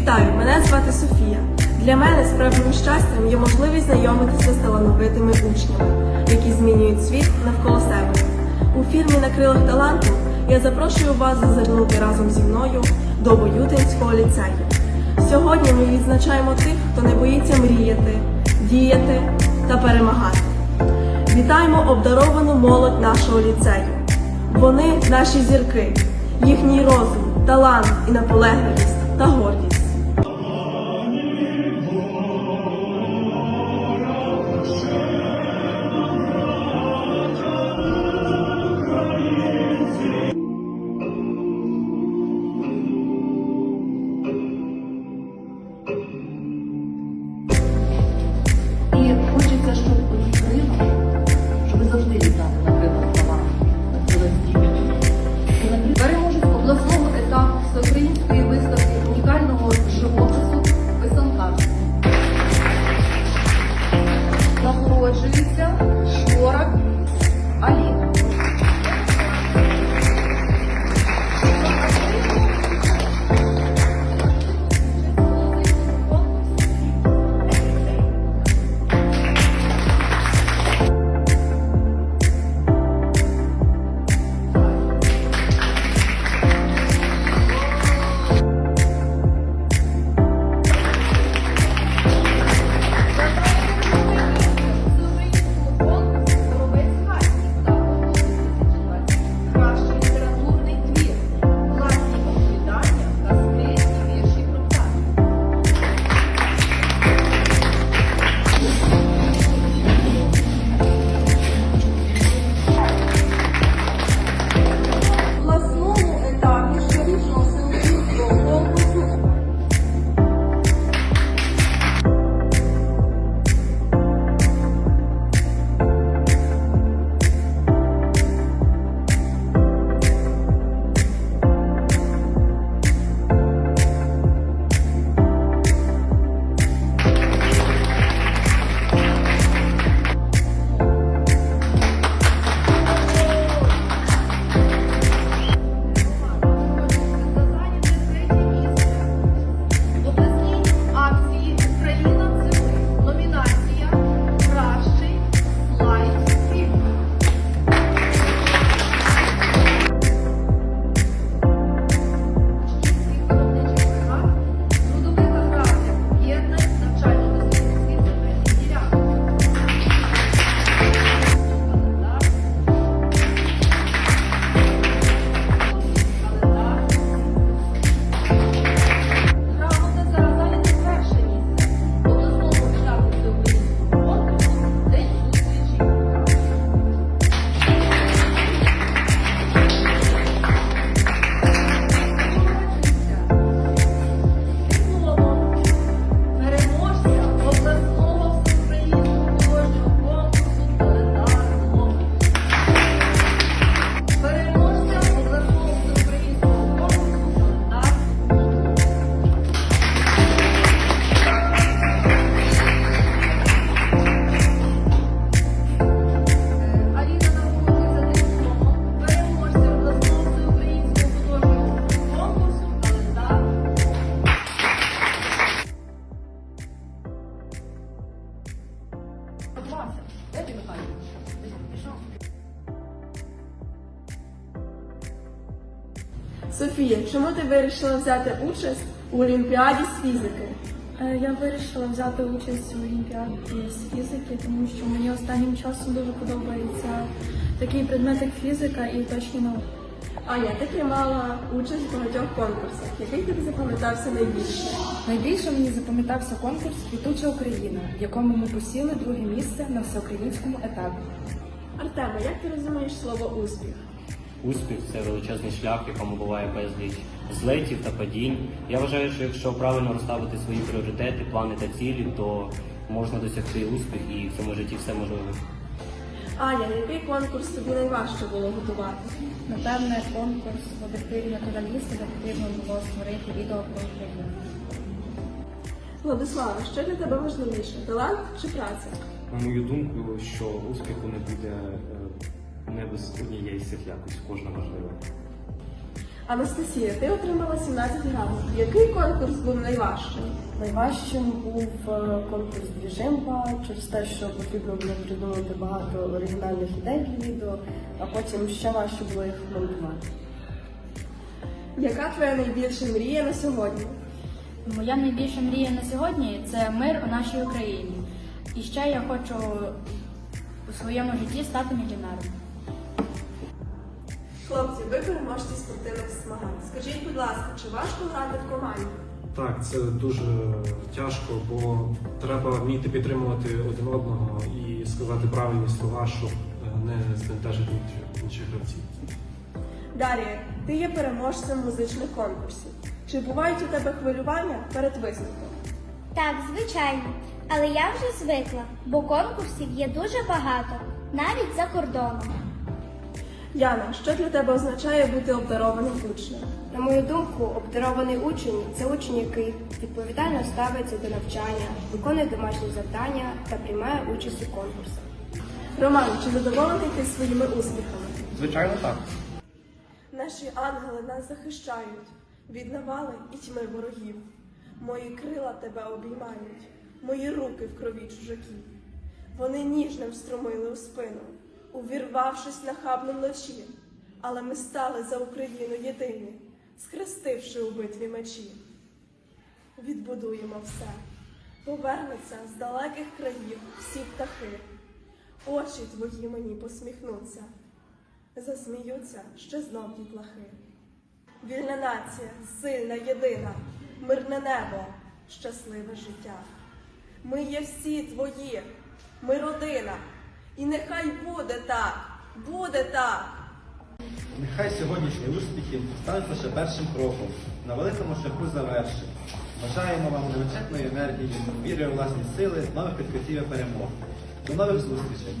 Вітаю, мене звати Софія. Для мене справжнім щастям є можливість знайомитися з талановитими учнями, які змінюють світ навколо себе. У фільмі На крилах таланту я запрошую вас зазирнути разом зі мною до Воютинського ліцею. Сьогодні ми відзначаємо тих, хто не боїться мріяти, діяти та перемагати. Вітаємо обдаровану молодь нашого ліцею. Вони наші зірки, їхній розум, талант і наполегливість та гордість. emotionally so Вася, де ти? Пішов. Софія, чому ти вирішила взяти участь у Олімпіаді з фізики? Е, Я вирішила взяти участь у олімпіаді з фізики, тому що мені останнім часом дуже подобається такий предмет, як фізика і точні науки. Аня, ти приймала участь в багатьох конкурсах. Який тобі запам'ятався найбільше? Найбільше мені запам'ятався конкурс Квітуча Україна, в якому ми посіли друге місце на всеукраїнському етапі. Артема, як ти розумієш слово успіх? Успіх це величезний шлях, в якому буває безліч злетів та падінь. Я вважаю, що якщо правильно розставити свої пріоритети, плани та цілі, то можна досягти успіх і в цьому житті все можливо. Аня, який конкурс тобі найважче було готувати? Напевне, конкурс в об'єктиві натуралісти, де потрібно було створити відео про Україну. Владислава, що для тебе важливіше? Талант чи праця? На мою думку, що успіху не буде е, не без однієї сих, якось, кожна важлива. Анастасія, ти отримала 17 грамів. Який конкурс був найважчим? Найважчим був е, конкурс Двіжимба через те, що потрібно було придумати багато оригінальних ідей для відео, а потім ще важче було їх монтувати. Яка твоя найбільша мрія на сьогодні? Моя найбільша мрія на сьогодні це мир у нашій Україні. І ще я хочу у своєму житті стати мільйонером. Хлопці, ви переможці спортивних змагань. Скажіть, будь ласка, чи важко грати в команді? Так, це дуже тяжко, бо треба вміти підтримувати один одного і сказати правильні слова, щоб е, не збентежити інших- інших гравців. Дар'я, ти є переможцем музичних конкурсів. Чи бувають у тебе хвилювання перед виступом? Так, звичайно. Але я вже звикла, бо конкурсів є дуже багато, навіть за кордоном. Яна, що для тебе означає бути обдарованим учнем? На мою думку, обдарований учень це учень, який відповідально ставиться до навчання, виконує домашні завдання та приймає участь у конкурсах. Роман, чи задоволений ти своїми успіхами? Звичайно, так. Наші ангели нас захищають від навали і тьми ворогів. Мої крила тебе обіймають, мої руки в крові чужаків. Вони ніжно встромили у спину, увірвавшись на хабну вночі. Але ми стали за Україну єдині, схрестивши у битві мечі. Відбудуємо все, повернуться з далеких країв всі птахи. Очі твої мені посміхнуться засміються ще знов дітлахи. Вільна нація, сильна, єдина, мирне небо, щасливе життя. Ми є всі твої, ми родина, і нехай буде так, буде так. Нехай сьогоднішні успіхи стануть лише першим кроком на великому шляху завершень. Бажаємо вам невичерпної енергії, віри у власні сили, нових відкриттів і перемог. До нових зустрічей!